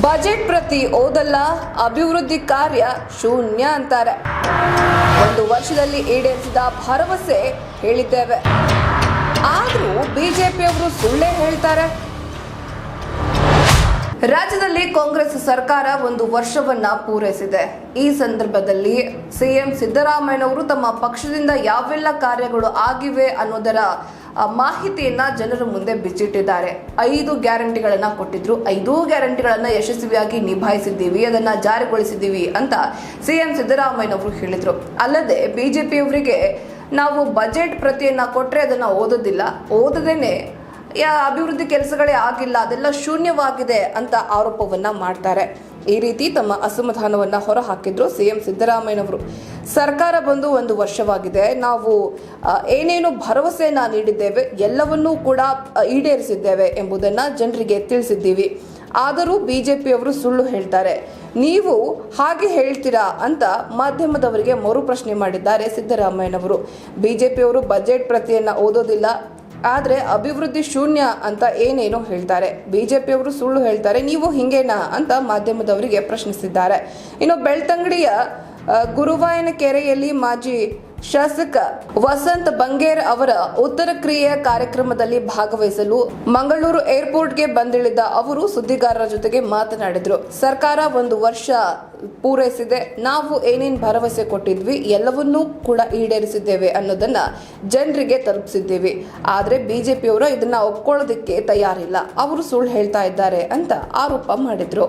Budget ಪ್ರತಿ ಓದಲ್ಲ, ಅಭಿವೃದ್ಧಿ ಕಾರ್ಯ ಶೂನ್ಯ ಅಂತಾರೆ. ಒಂದು ವರ್ಷದಲ್ಲಿ ಈಡೇರಿಸಿದ ಭರವಸೆ ಹೇಳಿದ್ದೇವೆ. ಆದರೂ ಬಿಜೆಪಿಯವರು ಸುಳ್ಳೇ ಹೇಳ್ತಾರೆ. ರಾಜ್ಯದಲ್ಲಿ ಕಾಂಗ್ರೆಸ್ ಸರ್ಕಾರ ಒಂದು ವರ್ಷವನ್ನ ಪೂರೈಸಿದೆ. ಈ ಸಂದರ್ಭದಲ್ಲಿ ಸಿಎಂ ಸಿದ್ದರಾಮಯ್ಯನವರು ತಮ್ಮ ಪಕ್ಷದಿಂದ ಯಾವೆಲ್ಲ ಕಾರ್ಯಗಳು ಆಗಿವೆ ಅನ್ನೋದರ ಮಾಹಿತಿಯನ್ನ ಜನರ ಮುಂದೆ ಬಿಚ್ಚಿಟ್ಟಿದ್ದಾರೆ. ಐದು ಗ್ಯಾರಂಟಿಗಳನ್ನ ಕೊಟ್ಟಿದ್ರು. ಐದು ಗ್ಯಾರಂಟಿಗಳನ್ನ ಯಶಸ್ವಿಯಾಗಿ ನಿಭಾಯಿಸಿದ್ದೀವಿ, ಅದನ್ನ ಜಾರಿಗೊಳಿಸಿದ್ದೀವಿ ಅಂತ ಸಿಎಂ ಸಿದ್ದರಾಮಯ್ಯನವರು ಹೇಳಿದ್ರು. ಅಲ್ಲದೆ ಬಿಜೆಪಿಯವರಿಗೆ ನಾವು ಬಜೆಟ್ ಪ್ರತಿಯನ್ನ ಕೊಟ್ಟರೆ ಅದನ್ನ ಓದೋದಿಲ್ಲ. ಓದದೇನೆ ಅಭಿವೃದ್ಧಿ ಕೆಲಸಗಳೇ ಆಗಿಲ್ಲ, ಅದೆಲ್ಲ ಶೂನ್ಯವಾಗಿದೆ ಅಂತ ಆರೋಪವನ್ನ ಮಾಡ್ತಾರೆ. ಈ ರೀತಿ ತಮ್ಮ ಅಸಮಾಧಾನವನ್ನ ಹೊರಹಾಕಿದ್ರು ಸಿಎಂ ಸಿದ್ದರಾಮಯ್ಯನವರು. ಸರ್ಕಾರ ಬಂದು ಒಂದು ವರ್ಷವಾಗಿದೆ. ನಾವು ಏನೇನು ಭರವಸೆಯನ್ನ ನೀಡಿದ್ದೇವೆ, ಎಲ್ಲವನ್ನೂ ಕೂಡ ಈಡೇರಿಸಿದ್ದೇವೆ ಎಂಬುದನ್ನ ಜನರಿಗೆ ತಿಳಿಸಿದ್ದೀವಿ. ಆದರೂ ಬಿಜೆಪಿಯವರು ಸುಳ್ಳು ಹೇಳ್ತಾರೆ. ನೀವು ಹಾಗೆ ಹೇಳ್ತೀರಾ ಅಂತ ಮಾಧ್ಯಮದವರಿಗೆ ಮರು ಪ್ರಶ್ನೆ ಮಾಡಿದ್ದಾರೆ ಸಿದ್ದರಾಮಯ್ಯನವರು. ಬಿಜೆಪಿಯವರು ಬಜೆಟ್ ಪ್ರತಿಯನ್ನ ಓದೋದಿಲ್ಲ ಆದರೆ ಅಭಿವೃದ್ಧಿ ಶೂನ್ಯ ಅಂತ ಏನೇನೋ ಹೇಳ್ತಾರೆ. ಬಿಜೆಪಿಯವರು ಸುಳ್ಳು ಹೇಳ್ತಾರೆ, ನೀವು ಹಿಂಗೇನಾ ಅಂತ ಮಾಧ್ಯಮದವರಿಗೆ ಪ್ರಶ್ನಿಸಿದ್ದಾರೆ. ಇನ್ನು ಬೆಳ್ತಂಗಡಿಯ ಗುರುವಾಯನ ಕೆರೆಯಲ್ಲಿ ಮಾಜಿ ಶಾಸಕ ವಸಂತ್ ಬಂಗೇರ್ ಅವರ ಉತ್ತರ ಕ್ರಿಯೆ ಕಾರ್ಯಕ್ರಮದಲ್ಲಿ ಭಾಗವಹಿಸಲು ಮಂಗಳೂರು ಏರ್ಪೋರ್ಟ್ಗೆ ಬಂದಿಳಿದ ಅವರು ಸುದ್ದಿಗಾರರ ಜೊತೆಗೆ ಮಾತನಾಡಿದರು. ಸರ್ಕಾರ ಒಂದು ವರ್ಷ ಪೂರೈಸಿದೆ. ನಾವು ಏನೇನು ಭರವಸೆ ಕೊಟ್ಟಿದ್ವಿ, ಎಲ್ಲವನ್ನೂ ಕೂಡ ಈಡೇರಿಸಿದ್ದೇವೆ ಅನ್ನೋದನ್ನು ಜನರಿಗೆ ತಲುಪಿಸಿದ್ದೀವಿ. ಜೆ ಪಿಯವರು ಇದನ್ನು ಒಪ್ಕೊಳ್ಳೋದಕ್ಕೆ ತಯಾರಿಲ್ಲ. ಅವರು ಸುಳ್ಳು ಹೇಳ್ತಾ ಇದ್ದಾರೆ ಅಂತ ಆರೋಪ ಮಾಡಿದ್ರು.